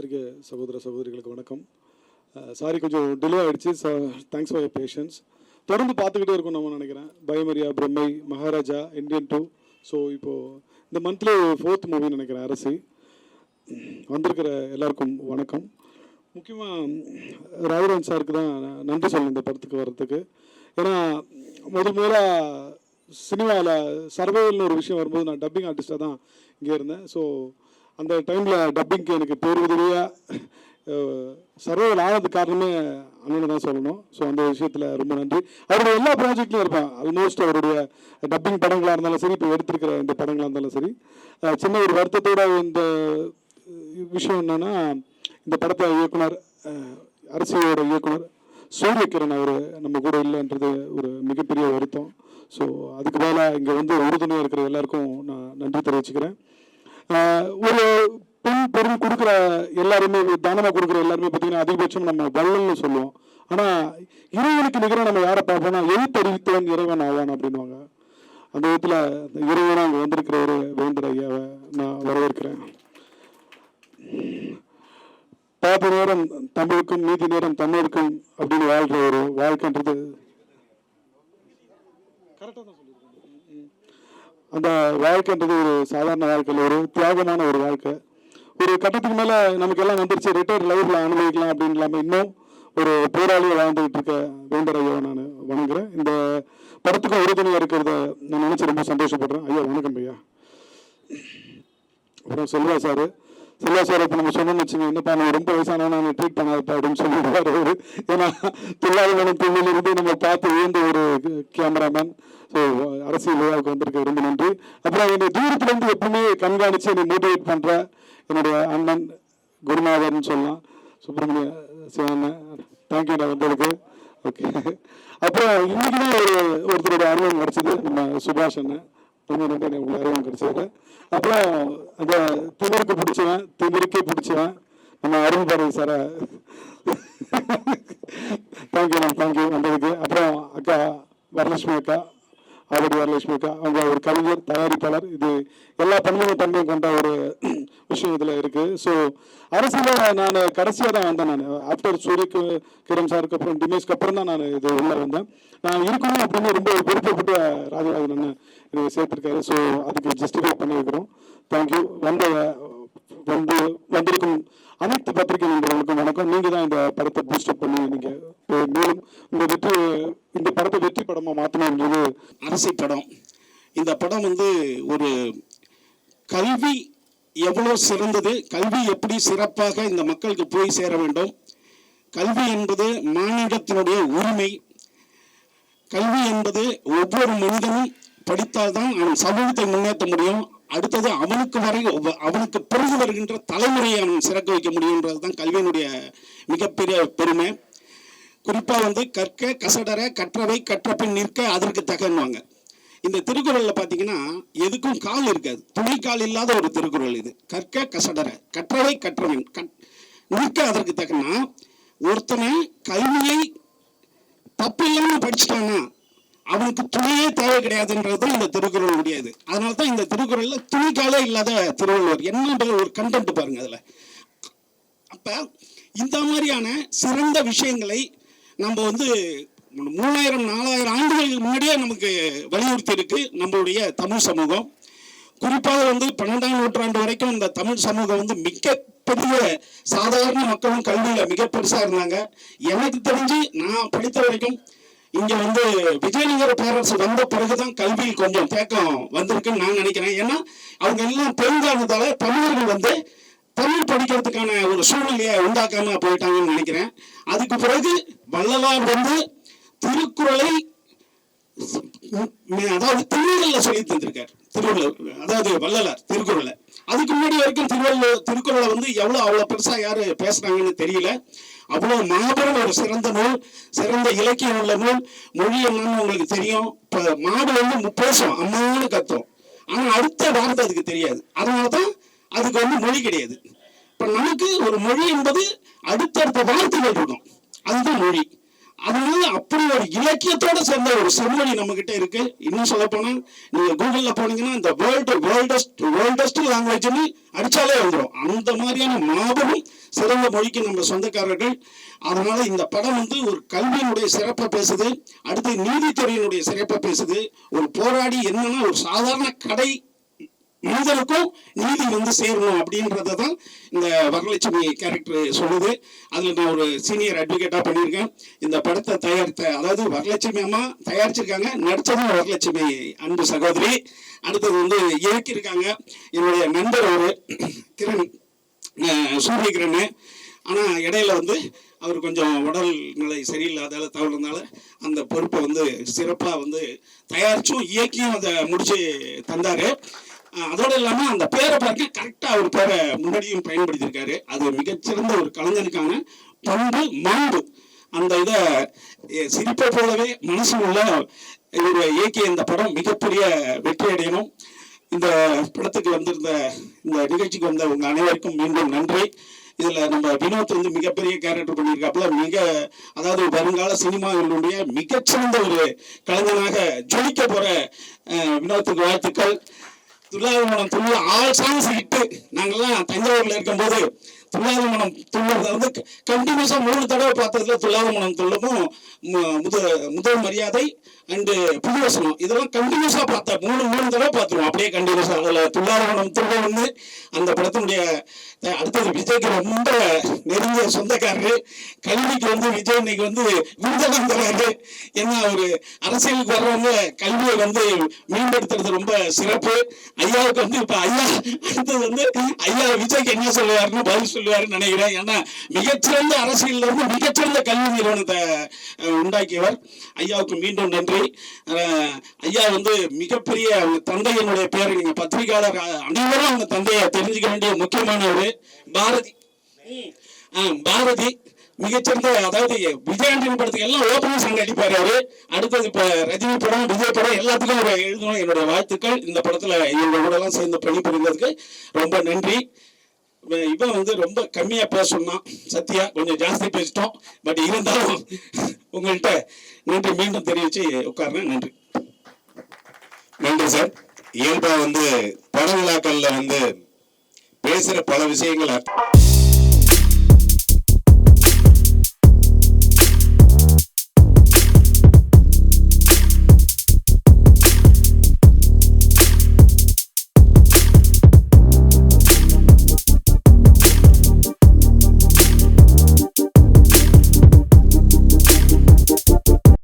பத்திரிகை சகோதர சகோதரிகளுக்கு வணக்கம். சாரி கொஞ்சம் டிலே ஆயிடுச்சு. தேங்க்ஸ் ஃபார் பேஷன்ஸ் தொடர்ந்து பார்த்துக்கிட்டே இருக்கும் நம்ம நினைக்கிறேன். Bayamariya Brammai Maharaja Indian two so இப்போது இந்த மந்த்லி ஃபோர்த் மூவி நினைக்கிறேன் அரசி. வந்திருக்கிற எல்லாருக்கும் வணக்கம். முக்கியமாக ராஜராஜ் சாருக்கு தான் நன்றி சொல்லணும் இந்த படத்துக்கு வர்றதுக்கு. ஏன்னா முதல் முதலாக சினிமாவில் சர்வைவல்னு ஒரு விஷயம் வரும்போது நான் டப்பிங் ஆர்டிஸ்ட்டாக தான் இங்கே இருந்தேன். ஸோ அந்த டைமில் டப்பிங்க்கு எனக்கு பேருதவியாக உதவியாக ஆனது காரணமே அண்ணனை தான் சொல்லணும். ஸோ அந்த விஷயத்தில் ரொம்ப நன்றி. அவருடைய எல்லா ப்ராஜெக்ட்லையும் இருப்பேன். ஆல்மோஸ்ட் அவருடைய டப்பிங் படங்களாக இருந்தாலும் சரி இப்போ எடுத்திருக்கிற இந்த படங்களாக இருந்தாலும் சரி. சின்ன ஒரு வருத்தத்தோட இந்த விஷயம் என்னன்னா இந்த படத்தை இயக்குனர் அரசியலோட இயக்குனர் சூரியகிரண் அவர் நம்ம கூட இல்லைன்றது ஒரு மிகப்பெரிய வருத்தம். ஸோ அதுக்கு மேலே இங்கே வந்து உறுதுணையாக இருக்கிற எல்லாருக்கும் நான் நன்றி தெரிவிச்சுக்கிறேன். ஒரு பெண் பொருள் கொடுக்குற எல்லாருமே தானமாக கொடுக்குற எல்லாருமே பார்த்தீங்கன்னா அதிகபட்சம் நம்ம வள்ளல்னு சொல்லுவோம். ஆனால் இறைவனுக்கு நிகராக நம்ம யாரை பார்ப்போம்னா எழுத்தறிவித்தவன் இறைவன் ஆவான் அப்படின்வாங்க அந்த விதத்தில் இறைவனாக அங்கே வந்திருக்கிற ஒரு வேந்தர் ஐயாவை நான் வரவேற்கிறேன். பாதி நேரம் தமிழுக்கும் மீதி நேரம் தமிழுக்கும் அப்படின்னு வாழ்கிற ஒரு வாழ்க்கைன்றது கரெக்டாக தான் சொல்லியிருக்கேன் அந்த வாழ்க்கைன்றது ஒரு சாதாரண வாழ்க்கையில் ஒரு தியாகமான ஒரு வாழ்க்கை. ஒரு கட்டத்துக்கு மேலே நமக்கு எல்லாம் வந்துருச்சு ரிட்டையர் லைஃப்பில் அனுபவிக்கலாம் அப்படின்னு இல்லாமல் இன்னும் ஒரு போராளியை வாழ்ந்துகிட்டு இருக்க வேந்தர் ஐயாவை நான் வணங்குறேன். இந்த படத்துக்கு உறுதுணையாக இருக்கிறத நான் நினச்சி ரொம்ப சந்தோஷப்படுறேன். ஐயா வணக்கம் ஐயா. அப்புறம் செல்வா சார் செல்வா சார் இப்போ நம்ம சொன்னோம்னு வச்சுங்க என்னப்பா நான் ரொம்ப வயசானவன் நான் ட்ரீட் பண்ணாதப்பா அப்படின்னு சொல்லிடுவார் அவரு. ஏன்னா தொழிலாளர்களும் தொழிலிருந்து நம்ம பார்த்து வியந்த ஒரு கேமராமேன் ஸோ அரசியல் விழாவுக்கு வந்திருக்க ரொம்ப நன்றி. அப்புறம் என்னை தூரத்துலேருந்து எப்பவுமே கண்காணித்து என்னை மோட்டிவேட் பண்ணுற என்னுடைய அண்ணன் குருநாதர்னு சொல்லலாம். சுப்பிரமணிய சிவண்ணன் தேங்க்யூ நான் வந்ததுக்கு. ஓகே அப்புறம் இன்னைக்கு தான் ஒரு ஒருத்தருடைய அனுபவம் கிடைச்சது நம்ம சுபாஷ் அண்ணன். ரொம்ப எனக்கு உங்களை கிடைச்சது அப்புறம் அந்த திமிருக்கு பிடிச்சவன் திமிருக்கே பிடிச்சவன். நம்ம அருண் பாரதி சாரை. தேங்க்யூ மேம் தேங்க்யூ வந்ததுக்கு. அப்புறம் அக்கா வரலட்சுமி அக்கா ஆவடி வரலட்சுமி அக்கா அவங்க ஒரு கவிஞர் தயாரிப்பாளர். இது எல்லா பன்முக தன்மையும் கொண்ட ஒரு விஷயம் இதில் இருக்குது ஸோ அரசியலில் நான் கடைசியாக தான் வந்தேன் நான். ஆஃப்டர் சூரியக்கு கிரண் சாருக்கு அப்புறம் டிமேஷ்க்கு அப்புறம் தான் நான் இது உள்ளே வந்தேன். நான் இருக்கணும் அப்படின்னு ரொம்ப விருப்பப்பட்டு ராஜராஜன் அண்ணன் சேர்த்துருக்காரு. ஸோ அதுக்கு ஜஸ்டிஃபை பண்ணியிருக்கிறோம். தேங்க்யூ வந்த வந்து வந்திருக்கும் அனைத்து பத்திரிகை நண்பர்களுக்கும் வணக்கம். நீங்கள் தான் இந்த படத்தை பூஸ்டப் பண்ணி நீங்கள் மேலும் இந்த வெற்றி இந்த படத்தை வெற்றி படமாக மாற்றணும்ன்றது அரசை படம். இந்த படம் வந்து ஒரு கல்வி எவ்வளோ சிறந்தது? கல்வி எப்படி சிறப்பாக இந்த மக்களுக்கு போய் சேர வேண்டும்? கல்வி என்பது மாநிலத்தினுடைய உரிமை. கல்வி என்பது ஒவ்வொரு மனிதனும் படித்தால்தான் அவன் சமூகத்தை முன்னேற்ற முடியும். அடுத்தது அவனுக்கு வரை அவனுக்கு பிறகு வருகின்ற தலைமுறையை அவன் சிறக்க வைக்க முடியுன்றது தான் கல்வியினுடைய மிகப்பெரிய பெருமை. குறிப்பாக வந்து கற்க கசடர கற்றவை கற்றபின் நிற்க அதற்கு தகன்வாங்க இந்த திருக்குறளில் பார்த்தீங்கன்னா எதுக்கும் கால் இருக்காது. துணைக்கால் இல்லாத ஒரு திருக்குறள் இது. கற்க கசடர கற்றவை கற்றவன். கட் நிற்க அதற்கு தக்கனா. ஒருத்தனை கல்வியை தப்பு இல்லாமல் படிச்சுட்டானா அவனுக்கு துணியே தேவை கிடையாதுன்றது தான் இந்த திருக்குறள் முடியாது. அதனால தான் இந்த திருக்குறளில் துணிக்காலே இல்லாத திருவள்ளுவர். என்ன ஒரு கண்டென்ட் பாருங்க அதில். அப்ப இந்த மாதிரியான சிறந்த விஷயங்களை நம்ம வந்து மூணாயிரம் நாலாயிரம் ஆண்டுகளுக்கு முன்னாடியே நமக்கு வலியுறுத்தி இருக்கு நம்மளுடைய தமிழ் சமூகம். குறிப்பாக வந்து பன்னெண்டாம் நூற்றாண்டு வரைக்கும் இந்த தமிழ் சமூகம் வந்து மிக பெரிய சாதாரண மக்களும் கல்வியில மிக பெருசா இருந்தாங்க. எனக்கு தெரிஞ்சு நான் படித்த வரைக்கும் இங்க வந்து விஜயநகர பேரரசு வந்த பிறகுதான் கல்வி கொஞ்சம் தேக்கம் வந்திருக்குன்னு நான் நினைக்கிறேன். ஏன்னா அவங்க எல்லாம் பெருங்கானதால தமிழர்கள் வந்து தமிழ் படிக்கிறதுக்கான ஒரு சூழ்நிலையை உண்டாக்காம போயிட்டாங்கன்னு நினைக்கிறேன். அதுக்கு பிறகு வள்ளலார் வந்து திருக்குறளை அதாவது திருக்குறள்ல சொல்லி தந்திருக்கார். திருவள்ளுவர் அதாவது வள்ளலார் திருக்குறளை. அதுக்கு முன்னாடி வரைக்கும் திருவள்ளுவர் திருக்குறளை வந்து எவ்வளவு அவ்வளவு பெருசா யாரு பேசுறாங்கன்னு தெரியல. அவ்வளவு மாபெரும் ஒரு சிறந்த நூல் சிறந்த இலக்கியம் உள்ள நூல். மொழி என்னன்னு உங்களுக்கு தெரியும். இப்போ மாடு வந்து மு- பேசும் அம்மான்னு கத்தும். ஆனா அடுத்த வார்த்தை அதுக்கு தெரியாது. அதனாலதான் அதுக்கு வந்து மொழி கிடையாது. இப்ப நமக்கு ஒரு மொழி என்பது அடுத்தடுத்த வார்த்தைகள் இருக்கும். அதுதான் மொழி. அதனால அப்படி ஒரு இலக்கியத்தோட சேர்ந்த ஒரு செம்மொழி நம்ம கிட்ட இருக்கு. இன்னும் சொல்ல போனா நீங்க கூகுள்ல போனீங்கன்னா இந்த வேர்ல்டு வேர்ல்டஸ்ட் வேர்ல்டஸ்ட் லாங்குவேஜ்னு அடிச்சாலே வந்துடும் அந்த மாதிரியான மாபெரும் சிறந்த மொழிக்கு நம்ம சொந்தக்காரர்கள். அதனால இந்த படம் வந்து ஒரு கல்வியினுடைய சிறப்பை பேசுது. அடுத்து நீதித்துறையினுடைய சிறப்பை பேசுது. ஒரு போராடி என்னன்னா ஒரு சாதாரண கடை மனிதனுக்கும் நீதி வந்து சேரணும் அப்படின்றத தான் இந்த வரலட்சுமி கேரக்டர் சொல்லுது. அதில் நான் ஒரு சீனியர் அட்வொகேட்டாக பண்ணியிருக்கேன். இந்த படத்தை தயாரித்த அதாவது வரலட்சுமி அம்மா தயாரிச்சிருக்காங்க. நடித்ததும் வரலட்சுமி அன்பு சகோதரி. அடுத்தது வந்து இயக்கியிருக்காங்க. என்னுடைய நண்பர் ஒரு கிரண் சூரிய கிரண் ஆனால் இடையில வந்து அவர் கொஞ்சம் உடல் நிலை சரியில்லாதால தவறுனால அந்த பொறுப்பை வந்து சிறப்பாக வந்து தயாரிச்சும் இயக்கியும் அதை முடிச்சு தந்தார். அதோடு இல்லாமல் அந்த பேரை பார்க்க கரெக்டாக அவர் பேரை முன்னாடியும் பயன்படுத்தியிருக்காரு. அது மிகச்சிறந்த ஒரு கலைஞனுக்கான பண்பு மாண்பு. அந்த இதை சிரிப்பை போலவே மனசு உள்ள இவர் இயக்கிய இந்த படம் மிகப்பெரிய வெற்றி அடையணும். இந்த படத்துக்கு வந்திருந்த இந்த நிகழ்ச்சிக்கு வந்த உங்கள் அனைவருக்கும் மீண்டும் நன்றி. இதில் நம்ம வினோத் வந்து மிகப்பெரிய கேரக்டர் பண்ணியிருக்காப்புல. மிக அதாவது வருங்கால சினிமாவினுடைய மிகச்சிறந்த ஒரு கலைஞனாக ஜொலிக்க போகிற அஹ், வினோத்துக்கு வாழ்த்துக்கள். துல்லாதமனம் துள்ள ஆல் சாங்ஸ் ஹிட்டு நாங்கள்லாம் தஞ்சாவூர்ல இருக்கும்போது துல்லாதமனம் துள்ளதை. வந்து கண்டினியூஸா மூணு தடவை பார்த்ததுல துல்லாதமனம் துள்ளமும் முத முதல் மரியாதை அண்டு புதுவசனம் இதெல்லாம் கண்டினியூஸாக பார்த்த மூணு மூணு தடவை பார்த்துருவோம். அப்படியே கண்டினியூஸாக அதில் துல்லாதமனம் துள்ள வந்து அந்த படத்தினுடைய அடுத்தது விஜய்க்கு ரொம்ப நெருங்கிய சொந்தக்காரரு. கல்விக்கு வந்து விஜய் இன்னைக்கு வந்து விருதெல்லாம் தராரு ஏன்னா ஒரு அரசியலுக்கு வர்றவங்க கல்வியை வந்து மேம்படுத்துறது ரொம்ப சிறப்பு. ஐயாவுக்கு வந்து இப்போ ஐயா அடுத்தது வந்து ஐயா விஜய்க்கு என்ன சொல்லுவாருன்னு பதில் சொல்லுவாருன்னு நினைக்கிறேன். ஏன்னா மிகச்சிறந்த அரசியலிருந்து மிகச்சிறந்த கல்வி நிறுவனத்தை உண்டாக்கியவர். ஐயாவுக்கு மீண்டும் நன்றி. ஐயா வந்து மிகப்பெரிய அவங்க தந்தையினுடைய பேரை நீங்க பத்திரிகையாளர் அனைவரும் அவங்க தந்தையை தெரிஞ்சுக்க வேண்டிய முக்கியமானவர் பாரதி. பாரதி மிகச்சிறந்த அதாவது விஜயாண்டின் படத்துக்கு எல்லாம் ஓப்பனிங் சாங் அடிப்பாரு அவரு. அடுத்தது இப்ப ரஜினி படம் விஜய் படம் எல்லாத்துக்கும் அவர் எழுதணும். என்னுடைய வாழ்த்துக்கள். இந்த படத்துல இவங்க கூட எல்லாம் சேர்ந்து பணிபுரிந்ததுக்கு ரொம்ப நன்றி. இவன் வந்து ரொம்ப கம்மியா பேச சொன்னான் சத்யா கொஞ்சம் ஜாஸ்தி பேசிட்டோம். பட் இருந்தாலும் உங்கள்கிட்ட நன்றி மீண்டும் தெரிவிச்சு உட்கார்றேன் நன்றி. நன்றி சார் இயல்பா வந்து பட விழாக்கள்ல வந்து பேசுற பல விஷயங்கள்